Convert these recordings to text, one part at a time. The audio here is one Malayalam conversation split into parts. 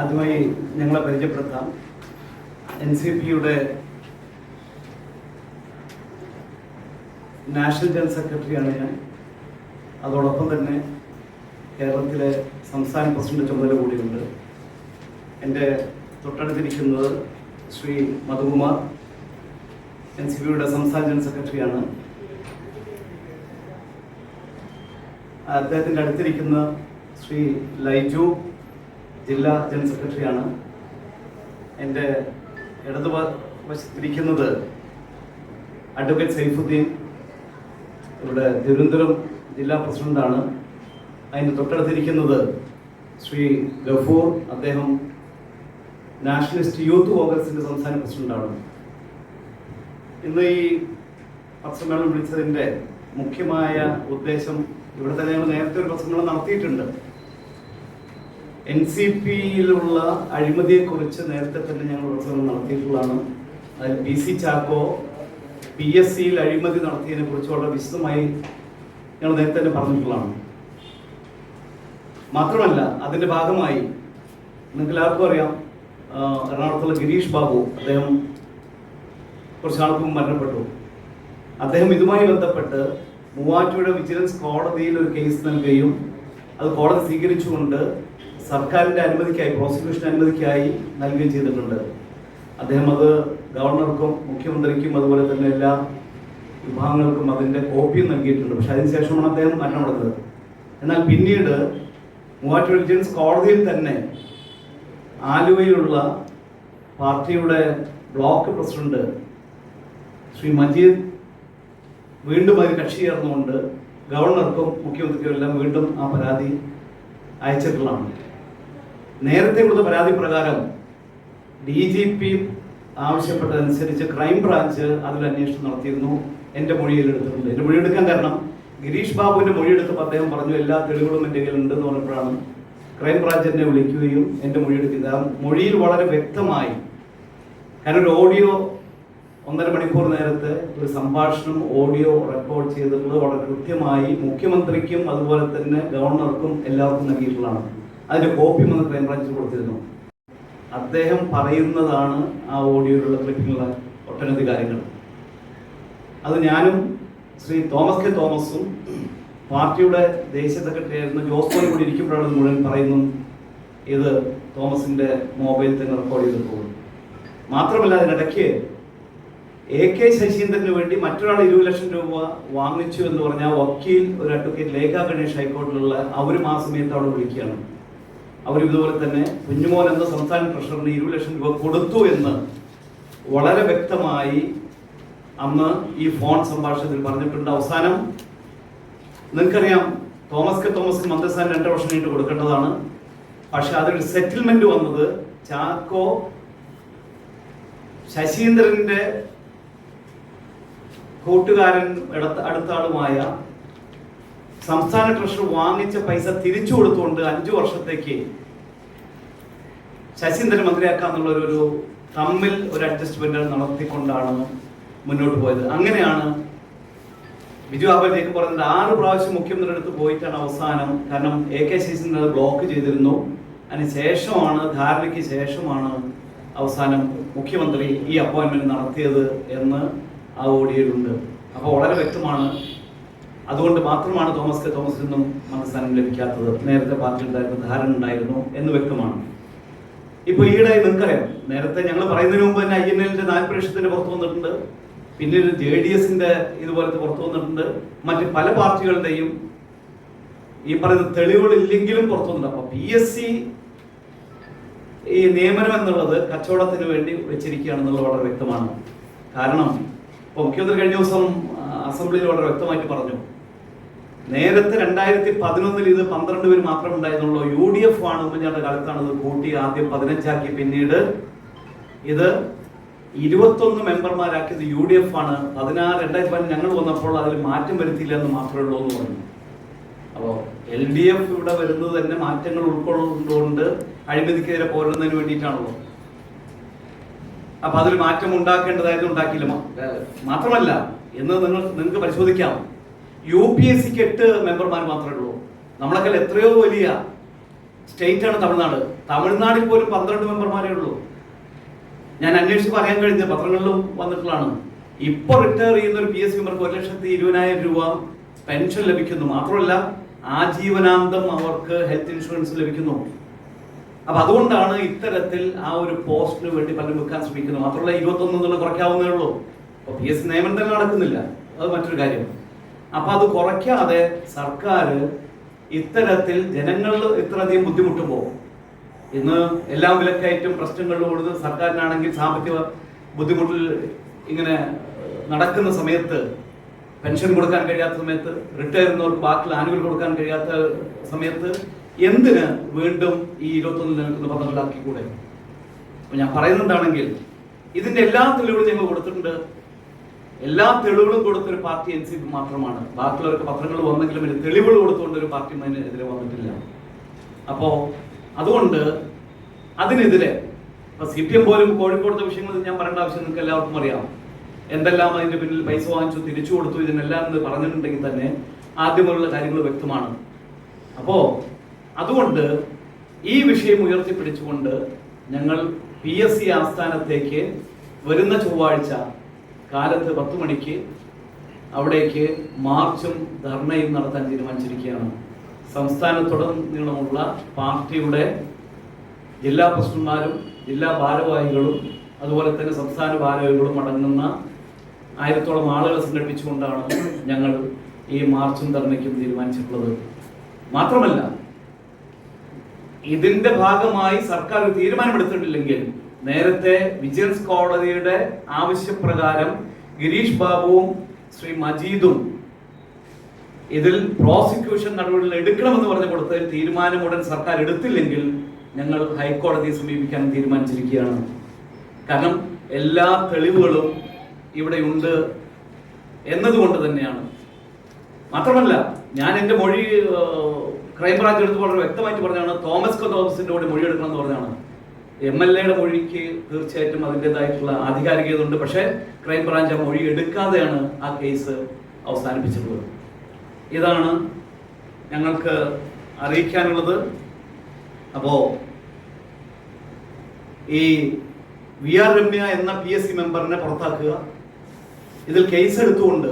ആദ്യമായി ഞങ്ങളെ പരിചയപ്പെടുത്താം. എൻ സി പിയുടെ നാഷണൽ ജനറൽ സെക്രട്ടറിയാണ് ഞാൻ. അതോടൊപ്പം തന്നെ കേരളത്തിലെ സംസ്ഥാന പ്രസിഡന്റ് ചുമതല കൂടിയുണ്ട്. എന്റെ തൊട്ടടുത്തിരിക്കുന്നത് ശ്രീ മധുകുമാർ എൻ സി പിയുടെ സംസ്ഥാന ജനറൽ സെക്രട്ടറിയാണ്. അദ്ദേഹത്തിന്റെ അടുത്തിരിക്കുന്ന ശ്രീ ലൈജു ജില്ലാ ജനറൽ സെക്രട്ടറിയാണ്. എന്റെ ഇടതു വശത്തിരിക്കുന്നത് അഡ്വക്കേറ്റ് സൈഫുദ്ദീൻ. ഇവിടെ തിരുവനന്തപുരം ജില്ലാ പ്രസിഡന്റാണ്. അതിന് തൊട്ടടുത്തിരിക്കുന്നത് ശ്രീ ഗഫൂർ. അദ്ദേഹം നാഷണലിസ്റ്റ് യൂത്ത് കോൺഗ്രസിന്റെ സംസ്ഥാന പ്രസിഡന്റാണ്. ഇന്ന് ഈ പത്രസമ്മേളനം വിളിച്ചതിന്റെ മുഖ്യമായ ഉദ്ദേശം ഇവിടെ തന്നെ ഞങ്ങൾ നേരത്തെ ഒരു പ്രസംഗങ്ങൾ നടത്തിയിട്ടുണ്ട്. എൻ സി പിയിലുള്ള അഴിമതിയെക്കുറിച്ച് നേരത്തെ തന്നെ ഞങ്ങൾ പ്രസംഗം നടത്തിയിട്ടുള്ളതാണ്. അതിൽ P C Chacko P S സിയിൽ അഴിമതി നടത്തിയതിനെ കുറിച്ച് വളരെ വിശദമായി ഞങ്ങൾ നേരത്തെ തന്നെ പറഞ്ഞിട്ടുള്ളതാണ്. മാത്രമല്ല അതിന്റെ ഭാഗമായി നിങ്ങൾക്ക് എല്ലാവർക്കും അറിയാം എറണാകുളത്തുള്ള ഗിരീഷ് ബാബു അദ്ദേഹം കുറച്ച് നാൾക്ക് മരണപ്പെട്ടു. അദ്ദേഹം ഇതുമായി ബന്ധപ്പെട്ട് മൂവാറ്റുപുഴ വിജിലൻസ് കോടതിയിൽ ഒരു കേസ് നൽകുകയും അത് കോടതി സ്വീകരിച്ചുകൊണ്ട് സർക്കാരിന്റെ അനുമതിക്കായി പ്രോസിക്യൂഷൻ അനുമതിക്കായി നൽകുകയും ചെയ്തിട്ടുണ്ട്. അദ്ദേഹം അത് ഗവർണർക്കും മുഖ്യമന്ത്രിക്കും അതുപോലെ തന്നെ എല്ലാ വിഭാഗങ്ങൾക്കും അതിന്റെ കോപ്പിയും നൽകിയിട്ടുണ്ട്. പക്ഷെ അതിനുശേഷമാണ് അദ്ദേഹം മരണമടഞ്ഞത് എന്നാൽ പിന്നീട് മൂവാറ്റുപുഴ വിജിലൻസ് കോടതിയിൽ തന്നെ ആലുവയിലുള്ള പാർട്ടിയുടെ ബ്ലോക്ക് പ്രസിഡന്റ് ശ്രീ മജീദ് വീണ്ടും അതിൽ കക്ഷി ചേർന്നുകൊണ്ട് ഗവർണർക്കും മുഖ്യമന്ത്രിക്കും എല്ലാം വീണ്ടും ആ പരാതി അയച്ചിട്ടുള്ളതാണ്. നേരത്തെ കൊടുത്ത പരാതി പ്രകാരം ഡി ജി പി ആവശ്യപ്പെട്ടതനുസരിച്ച് ക്രൈം ബ്രാഞ്ച് അതിൽ അന്വേഷണം നടത്തിയിരുന്നു. എന്റെ മൊഴിയിൽ എടുത്തിട്ടുണ്ട് എന്റെ മൊഴി എടുക്കാൻ കാരണം ഗിരീഷ് ബാബുവിന്റെ മൊഴി എടുത്തപ്പോൾ അദ്ദേഹം പറഞ്ഞു എല്ലാ തെളിവുകളും എന്റെ കയ്യിൽ ഉണ്ടെന്ന് പറഞ്ഞപ്പോഴാണ് ക്രൈം ബ്രാഞ്ച് എന്നെ വിളിക്കുകയും എന്റെ മൊഴി എടുക്കുന്നത് മൊഴിയിൽ വളരെ വ്യക്തമായി കാരണം ഒരു ഓഡിയോ ഒന്നര മണിക്കൂർ നേരത്തെ ഒരു സംഭാഷണം ഓഡിയോ റെക്കോർഡ് ചെയ്തിട്ടുള്ളത് വളരെ കൃത്യമായി മുഖ്യമന്ത്രിക്കും അതുപോലെ തന്നെ ഗവർണർക്കും എല്ലാവർക്കും നൽകിയിട്ടുള്ളതാണ്. അതിന്റെ കോപ്പി വന്ന് ക്രൈംബ്രാഞ്ചിൽ കൊടുത്തിരുന്നു. അദ്ദേഹം പറയുന്നതാണ് ആ ഓഡിയോയിലുള്ള ക്ലിപ്പിങ്ങുള്ള ഒട്ടനവധി കാര്യങ്ങൾ. അത് ഞാനും ശ്രീ തോമസ് കെ തോമസും പാർട്ടിയുടെ ദേശീയ സെക്രട്ടറി ആയിരുന്ന ജോസ് പോലും കൂടി ഇരിക്കുമ്പോഴാണ് മുഴുവൻ പറയുന്നു ഇത് തോമസിന്റെ മൊബൈലിൽ തന്നെ റെക്കോർഡ് ചെയ്ത് പോകും മാത്രമല്ല അതിനിടയ്ക്ക് എ കെ ശശീന്ദ്രന് വേണ്ടി മറ്റൊരാൾ ഇരുപത് ലക്ഷം രൂപ വാങ്ങിച്ചു എന്ന് പറഞ്ഞാൽ വക്കീൽ ഒരു അഡ്വക്കേറ്റ് ലേഖ ഗണേഷ് ഹൈക്കോടതിയിലുള്ള അവരും ആ സമയത്ത് അവിടെ വിളിക്കുകയാണ്. അവർ ഇതുപോലെ തന്നെ കുഞ്ഞുമോൻ എന്ന സംസ്ഥാന ട്രഷറിന് ഇരുപത് ലക്ഷം രൂപ കൊടുത്തു എന്ന് വളരെ വ്യക്തമായി അന്ന് ഈ ഫോൺ സംഭാഷണത്തിൽ പറഞ്ഞിട്ടുണ്ട്. അവസാനം നിങ്ങൾക്കറിയാം തോമസ് കെ തോമസ് മന്ത്രിസ്ഥാനം രണ്ട് വർഷം കഴിഞ്ഞിട്ട് കൊടുക്കേണ്ടതാണ്. പക്ഷെ അതൊരു സെറ്റിൽമെന്റ് വന്നത് ചാക്കോ ശശീന്ദ്രന്റെ കൂട്ടുകാരൻ അടുത്ത ആളുമായ സംസ്ഥാന ട്രഷർ വാങ്ങിച്ച പൈസ തിരിച്ചു കൊടുത്തുകൊണ്ട് അഞ്ചു വർഷത്തേക്ക് ശശീന്ദ്രൻ മന്ത്രിയാക്കാന്നുള്ള ഒരു തമ്മിൽ ഒരു അഡ്ജസ്റ്റ്മെന്റ് നടത്തിക്കൊണ്ടാണ് മുന്നോട്ട് പോയത്. അങ്ങനെയാണ് ബിജു ആബലിലേക്ക് പറഞ്ഞത് ആറ് പ്രാവശ്യം മുഖ്യമന്ത്രിയുടെ അടുത്ത് പോയിട്ടാണ് അവസാനം. കാരണം എ കെ ശശീന്ദ്രൻ ബ്ലോക്ക് ചെയ്തിരുന്നു. അതിന് ശേഷമാണ് ധാരണയ്ക്ക് ശേഷമാണ് അവസാനം മുഖ്യമന്ത്രി ഈ അപ്പോയിന്റ്മെന്റ് നടത്തിയത് എന്ന് ആ ഓഡിയോയിലുണ്ട് അപ്പോൾ വളരെ വ്യക്തമാണ് അതുകൊണ്ട് മാത്രമാണ് തോമസ് കെ തോമസ് നിന്നും മന്ത്രിസ്ഥാനം ലഭിക്കാത്തത്. നേരത്തെ പാർട്ടിയുണ്ടായിരുന്ന ധാരണ ഉണ്ടായിരുന്നു എന്ന് വ്യക്തമാണ്. ഇപ്പൊ ഈയിടെ നിങ്ങൾക്കറിയാം നേരത്തെ ഞങ്ങൾ പറയുന്നതിന് മുമ്പ് തന്നെ ഐ എൻ എല്ലിന്റെ നാൽപ്പരീക്ഷത്തിന്റെ പുറത്തു വന്നിട്ടുണ്ട്. പിന്നീട് ജെ ഡി എസിന്റെ ഇതുപോലത്തെ പുറത്തു വന്നിട്ടുണ്ട്. മറ്റ് പല പാർട്ടികളുടെയും ഈ പറയുന്ന തെളിവുകളില്ലെങ്കിലും പുറത്തു വന്നിട്ടുണ്ട്. അപ്പൊ പി എസ് സി ഈ നിയമനം എന്നുള്ളത് കച്ചവടത്തിന് വേണ്ടി വെച്ചിരിക്കുകയാണെന്നുള്ളത് വളരെ വ്യക്തമാണ്. കാരണം ഇപ്പൊ മുഖ്യമന്ത്രി കഴിഞ്ഞ ദിവസം അസംബ്ലിയിൽ വളരെ വ്യക്തമായിട്ട് പറഞ്ഞു. നേരത്തെ രണ്ടായിരത്തി പതിനൊന്നിൽ ഇത് പന്ത്രണ്ട് പേര് മാത്രമേ ഉണ്ടായിരുന്നുള്ളൂ. യു ഡി എഫ് ആണ് ഉമ്മൻചാണ്ടിയുടെ കാലത്താണ് ഇത് കൂട്ടി ആദ്യം പതിനഞ്ചാക്കി പിന്നീട് ഇത് ഇരുപത്തൊന്ന് മെമ്പർമാരാക്കിയത് യു ഡി എഫ് ആണ്. പതിനാറ് രണ്ടായിരത്തി പതിനഞ്ച് ഞങ്ങൾ വന്നപ്പോൾ അതിൽ മാറ്റം വരുത്തിയില്ല എന്ന് മാത്രമേ ഉള്ളൂ എന്ന് പറഞ്ഞു. അപ്പോൾ എൽ ഡി എഫ് ഇവിടെ വരുന്നത് തന്നെ മാറ്റങ്ങൾ ഉൾക്കൊള്ളുന്നതുകൊണ്ട് അഴിമതിക്കെതിരെ പോരുന്നതിന് വേണ്ടിയിട്ടാണല്ലോ. അപ്പൊ അതിൽ മാറ്റം ഉണ്ടാക്കേണ്ടതായിരുന്നു ഉണ്ടാക്കിയില്ല. മാത്രമല്ല എന്ന് നിങ്ങൾ നിങ്ങൾക്ക് പരിശോധിക്കാം. യു പി എസ് സിക്ക് എട്ട് മെമ്പർമാർ മാത്രമേ ഉള്ളൂ. നമ്മളൊക്കെ എത്രയോ വലിയ സ്റ്റേറ്റ് ആണ് തമിഴ്നാട്. തമിഴ്നാടിൽ പോലും പന്ത്രണ്ട് മെമ്പർമാരേ ഉള്ളൂ. ഞാൻ അന്വേഷിച്ച് പറയാൻ കഴിഞ്ഞ പത്രങ്ങളിലും വന്നിട്ടുള്ളതാണ്. ഇപ്പൊ റിട്ടയർ ചെയ്യുന്ന ഒരു പി എസ് മെമ്പർക്ക് ഒരു ലക്ഷത്തി ഇരുപതിനായിരം രൂപ പെൻഷൻ ലഭിക്കുന്നു. മാത്രമല്ല ആജീവനാന്തം അവർക്ക് ഹെൽത്ത് ഇൻഷുറൻസ് ലഭിക്കുന്നു. അപ്പൊ അതുകൊണ്ടാണ് ഇത്തരത്തിൽ ആ ഒരു പോസ്റ്റിന് വേണ്ടി പലരും വെക്കാൻ ശ്രമിക്കുന്നത്. മാത്രമല്ല ഇരുപത്തൊന്ന് എന്നുള്ള കുറയ്ക്കാവുന്നേ ഉള്ളൂ. അപ്പൊ പി എസ് നിയമനം തന്നെ നടക്കുന്നില്ല. അത് മറ്റൊരു കാര്യം. അപ്പൊ അത് കുറയ്ക്കാതെ സർക്കാർ ഇത്തരത്തിൽ ജനങ്ങൾ ഇത്രയധികം ബുദ്ധിമുട്ടുമ്പോൾ ഇന്ന് എല്ലാ വിലക്കയറ്റും പ്രശ്നങ്ങളിലോട് സർക്കാരിനാണെങ്കിൽ സാമ്പത്തിക ബുദ്ധിമുട്ടിൽ ഇങ്ങനെ നടക്കുന്ന സമയത്ത് പെൻഷൻ കൊടുക്കാൻ കഴിയാത്ത സമയത്ത് റിട്ടയർ ചെയ്യുന്നവർക്ക് ബാക്കിൽ ആനുകൂല്യം കൊടുക്കാൻ കഴിയാത്ത സമയത്ത് എന്തിന് വീണ്ടും ഈ ഇരുപത്തൊന്നിൽ നിൽക്കുന്ന പദ്ധതികളാക്കിക്കൂടെ അപ്പൊ ഞാൻ പറയുന്നുണ്ടാണെങ്കിൽ ഇതിന്റെ എല്ലാ തെളിവുകളും ഞങ്ങൾ കൊടുത്തിട്ടുണ്ട്. എല്ലാ തെളിവുകളും കൊടുത്തൊരു പാർട്ടി എൻ സി പി മാത്രമാണ്. ബാക്കിയുള്ളവർക്ക് പത്രങ്ങൾ വന്നെങ്കിലും ഇതിന് തെളിവുകൾ കൊടുത്തുകൊണ്ട് ഒരു പാർട്ടി അതിനെതിരെ വന്നിട്ടില്ല. അപ്പോ അതുകൊണ്ട് അതിനെതിരെ ഇപ്പൊ സി പി എം പോലും കോഴിക്കോടത്തെ വിഷയങ്ങൾ ഞാൻ പറയേണ്ട ആവശ്യം നിങ്ങൾക്ക് എല്ലാവർക്കും അറിയാം. എന്തെല്ലാം അതിന്റെ പിന്നിൽ പൈസ വാങ്ങിച്ചു തിരിച്ചു കൊടുത്തു ഇതിനെല്ലാം എന്ന് പറഞ്ഞിട്ടുണ്ടെങ്കിൽ തന്നെ ആദ്യമുള്ള കാര്യങ്ങൾ വ്യക്തമാണ്. അപ്പോ അതുകൊണ്ട് ഈ വിഷയം ഉയർത്തിപ്പിടിച്ചുകൊണ്ട് ഞങ്ങൾ പി എസ് സി ആസ്ഥാനത്തേക്ക് വരുന്ന ചൊവ്വാഴ്ച കാലത്ത് പത്ത് മണിക്ക് അവിടേക്ക് മാർച്ചും ധർണയും നടത്താൻ തീരുമാനിച്ചിരിക്കുകയാണ്. സംസ്ഥാനത്തുടനീളമുള്ള പാർട്ടിയുടെ ജില്ലാ പ്രസിഡന്റുമാരും ജില്ലാ ഭാരവാഹികളും അതുപോലെ തന്നെ സംസ്ഥാന ഭാരവാഹികളും അടങ്ങുന്ന ആയിരത്തോളം ആളുകളെ സംഘടിപ്പിച്ചുകൊണ്ടാണ് ഞങ്ങൾ ഈ മാർച്ചും ധർണയ്ക്കും തീരുമാനിച്ചിട്ടുള്ളത്. മാത്രമല്ല ഇതിന്റെ ഭാഗമായി സർക്കാർ തീരുമാനമെടുത്തിട്ടില്ലെങ്കിൽ നേരത്തെ വിജിലൻസ് കോടതിയുടെ ആവശ്യപ്രകാരം ഗിരീഷ് ബാബുവും ശ്രീ മജീദും ഇതിൽ പ്രോസിക്യൂഷൻ നടപടികൾ എടുക്കണമെന്ന് പറഞ്ഞു കൊടുത്ത തീരുമാനം ഉടൻ സർക്കാർ എടുത്തില്ലെങ്കിൽ ഞങ്ങൾ ഹൈക്കോടതിയെ സമീപിക്കാൻ തീരുമാനിച്ചിരിക്കുകയാണ്. കാരണം എല്ലാ തെളിവുകളും ഇവിടെയുണ്ട് എന്നതുകൊണ്ട് തന്നെയാണ്. മാത്രമല്ല ഞാൻ എന്റെ മൊഴി ക്രൈംബ്രാഞ്ച് എടുത്ത് വളരെ വ്യക്തമായിട്ട് പറഞ്ഞാണ് തോമസ് കൊ തോമസിന്റെ കൂടെ മൊഴി എടുക്കണം എന്ന് പറഞ്ഞാണ് എം എൽ എയുടെ മൊഴിക്ക് തീർച്ചയായിട്ടും അതിന്റെതായിട്ടുള്ള ആധികാരികത ഉണ്ട് പക്ഷേ ക്രൈംബ്രാഞ്ച് ആ മൊഴി എടുക്കാതെയാണ് ആ കേസ് അവസാനിപ്പിച്ചിട്ടുള്ളത്. ഇതാണ് ഞങ്ങൾക്ക് അറിയിക്കാനുള്ളത്. അപ്പോൾ ഈ വി ആർ രമ്യ എന്ന പി എസ് സി മെമ്പറിനെ പുറത്താക്കുക. ഇതിൽ കേസ് എടുത്തുകൊണ്ട്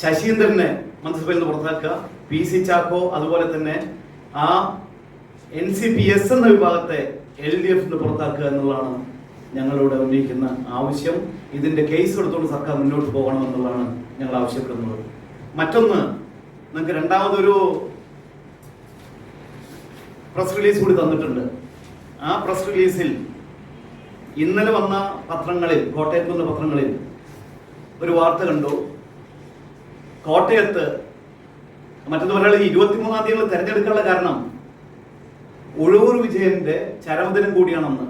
ശശീന്ദ്രനെ മന്ത്രിസഭയിൽ നിന്ന് പുറത്താക്കുക. പി സി ചാക്കോ അതുപോലെ തന്നെ ആ എൻ സി പി എസ് എന്ന വിഭാഗത്തെ എൽ ഡി എഫ് പുറത്താക്കുക എന്നുള്ളതാണ് ഞങ്ങളിവിടെ ഉന്നയിക്കുന്ന ആവശ്യം. ഇതിന്റെ കേസ് എടുത്തുകൊണ്ട് സർക്കാർ മുന്നോട്ട് പോകണം എന്നുള്ളതാണ് ഞങ്ങൾ ആവശ്യപ്പെടുന്നത്. മറ്റൊന്ന് നിങ്ങൾക്ക് രണ്ടാമതൊരു പ്രസ് റിലീസ് കൂടി തന്നിട്ടുണ്ട്. ആ പ്രസ് റിലീസിൽ ഇന്നലെ വന്ന പത്രങ്ങളിൽ കോട്ടയത്ത് വന്ന പത്രങ്ങളിൽ ഒരു വാർത്ത കണ്ടു. കോട്ടയത്ത് മറ്റൊന്ന് പറയുന്നത് ഇരുപത്തിമൂന്നാം തീയതി തെരഞ്ഞെടുക്കാനുള്ള കാരണം ഉഴവൂർ വിജയന്റെ ചരമദിനം കൂടിയാണെന്ന്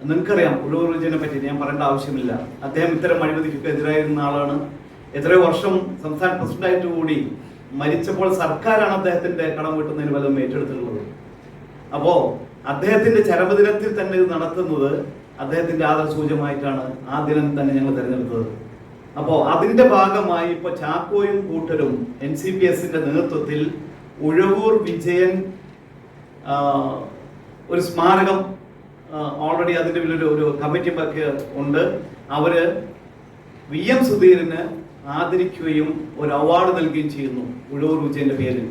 നിങ്ങൾക്കറിയാം ഉഴവൂർ വിജയനെ പറ്റി ഞാൻ പറയേണ്ട ആവശ്യമില്ല. അദ്ദേഹം ഇത്തരം അഴിമതിക്കൊക്കെ എതിരായിരുന്ന ആളാണ്. എത്രയോ വർഷം സംസ്ഥാന പ്രസിഡന്റായിട്ട് കൂടി മരിച്ചപ്പോൾ സർക്കാരാണ് അദ്ദേഹത്തിന്റെ കടം വീട്ടുന്നതിന് വല്ലതും ഏറ്റെടുത്തിട്ടുള്ളത്. അപ്പോ അദ്ദേഹത്തിന്റെ ചരമദിനത്തിൽ തന്നെ ഇത് നടത്തുന്നത് അദ്ദേഹത്തിന്റെ ആദർശൂചമായിട്ടാണ് ആ ദിനം തന്നെ ഞങ്ങൾ തിരഞ്ഞെടുത്തത്. അപ്പോ അതിന്റെ ഭാഗമായി ഇപ്പൊ ചാക്കോയും കൂട്ടരും എൻ സി പി എസിന്റെ നേതൃത്വത്തിൽ ഉഴവൂർ വിജയൻ ഒരു സ്മാരകം ഓൾറെഡി അതിന്റെ പിന്നിൽ ഒരു കമ്മിറ്റി ഒക്കെ ഉണ്ട്. അവർ വി എം സുധീരന് ആദരിക്കുകയും ഒരു അവാർഡ് നൽകുകയും ചെയ്യുന്നു ഉഴവൂർ വിജയന്റെ പേരിൽ.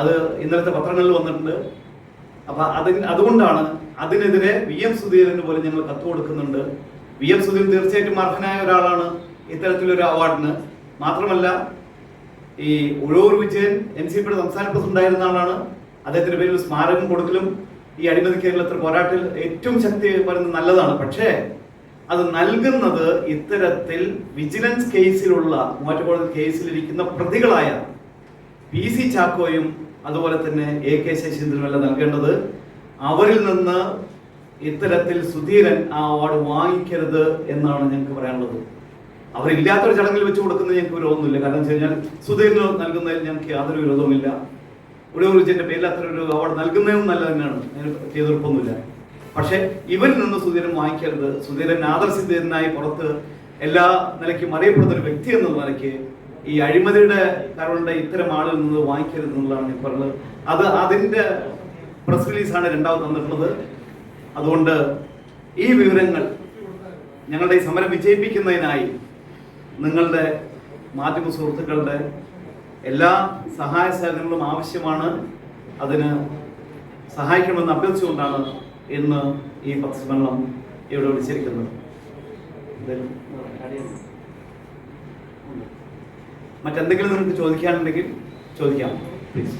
അത് ഇന്നലത്തെ പത്രങ്ങളിൽ വന്നിട്ടുണ്ട്. അപ്പൊ അതിന് അതുകൊണ്ടാണ് അതിനെതിരെ വി എം സുധീരന് പോലും ഞങ്ങൾ കത്ത് കൊടുക്കുന്നുണ്ട്. വി എം സുധീരൻ തീർച്ചയായിട്ടും അർഹനായ ഒരാളാണ് ഇത്തരത്തിലൊരു അവാർഡിന് മാത്രമല്ല ഈ ഉഴവൂർ വിജയൻ എൻ സി പിയുടെ സംസ്ഥാന പ്രസിഡന്റ് ആയിരുന്ന ആളാണ്. അദ്ദേഹത്തിന്റെ പേരിൽ സ്മാരകം കൊടുക്കലും ഈ അഴിമതി കേരളത്തിൽ പോരാട്ടിൽ ഏറ്റവും ശക്തി വരുന്നത് നല്ലതാണ്. പക്ഷേ അത് നൽകുന്നത് ഇത്തരത്തിൽ വിജിലൻസ് കേസിലുള്ള മൂവാറ്റുപുഴ കേസിലിരിക്കുന്ന പ്രതികളായ പി സി ചാക്കോയും അതുപോലെ തന്നെ എ കെ ശശീന്ദ്രനും എല്ലാം നൽകേണ്ടത് അവരിൽ നിന്ന് ഇത്തരത്തിൽ സുധീരൻ ആ അവാർഡ് വാങ്ങിക്കരുത് എന്നാണ് ഞങ്ങൾക്ക് പറയാനുള്ളത്. അവരില്ലാത്തൊരു ചടങ്ങിൽ വെച്ച് കൊടുക്കുന്നത് ഞങ്ങൾക്ക് വിരോധമൊന്നുമില്ല കാരണം വെച്ച് കഴിഞ്ഞാൽ സുധീരന് നൽകുന്നതിൽ ഞങ്ങൾക്ക് യാതൊരു വിരോധവുമില്ല. ഒരു വിജയന്റെ പേരിൽ അത്ര ഒരു അവാർഡ് നൽകുന്നതും നല്ല തന്നെയാണ് അതിന് എതിർപ്പൊന്നുമില്ല പക്ഷെ ഇവരിൽ നിന്ന് സുധീരൻ വാങ്ങിക്കരുത്. സുധീരൻ ആദർശിതനായി പുറത്ത് എല്ലാ നിലയ്ക്കും അറിയപ്പെടുന്ന ഒരു വ്യക്തി എന്നുള്ള നിലയ്ക്ക് ഈ അഴിമതിയുടെ കാരണങ്ങളുടെ ഇത്തരം ആളിൽ നിന്ന് വാങ്ങിക്കരുത് എന്നുള്ളതാണ് ഞാൻ പറഞ്ഞത്. അത് അതിന്റെ പ്രസ് റിലീസാണ് രണ്ടാമത് തന്നിട്ടുള്ളത്. അതുകൊണ്ട് ഈ വിവരങ്ങൾ ഞങ്ങളുടെ ഈ സമരം വിജയിപ്പിക്കുന്നതിനായി നിങ്ങളുടെ മാധ്യമ സുഹൃത്തുക്കളുടെ എല്ലാ സഹായ സഹകരണങ്ങളും ആവശ്യമാണ്. അതിന് സഹായിക്കണമെന്ന് അഭ്യർത്ഥിച്ചുകൊണ്ടാണ് ഇന്ന് ഈ പത്രസമ്മേളനം ഇവിടെ വിളിച്ചിരിക്കുന്നത്. മറ്റെന്തെങ്കിലും നിങ്ങൾക്ക് ചോദിക്കാനുണ്ടെങ്കിൽ ചോദിക്കാം പ്ലീസ്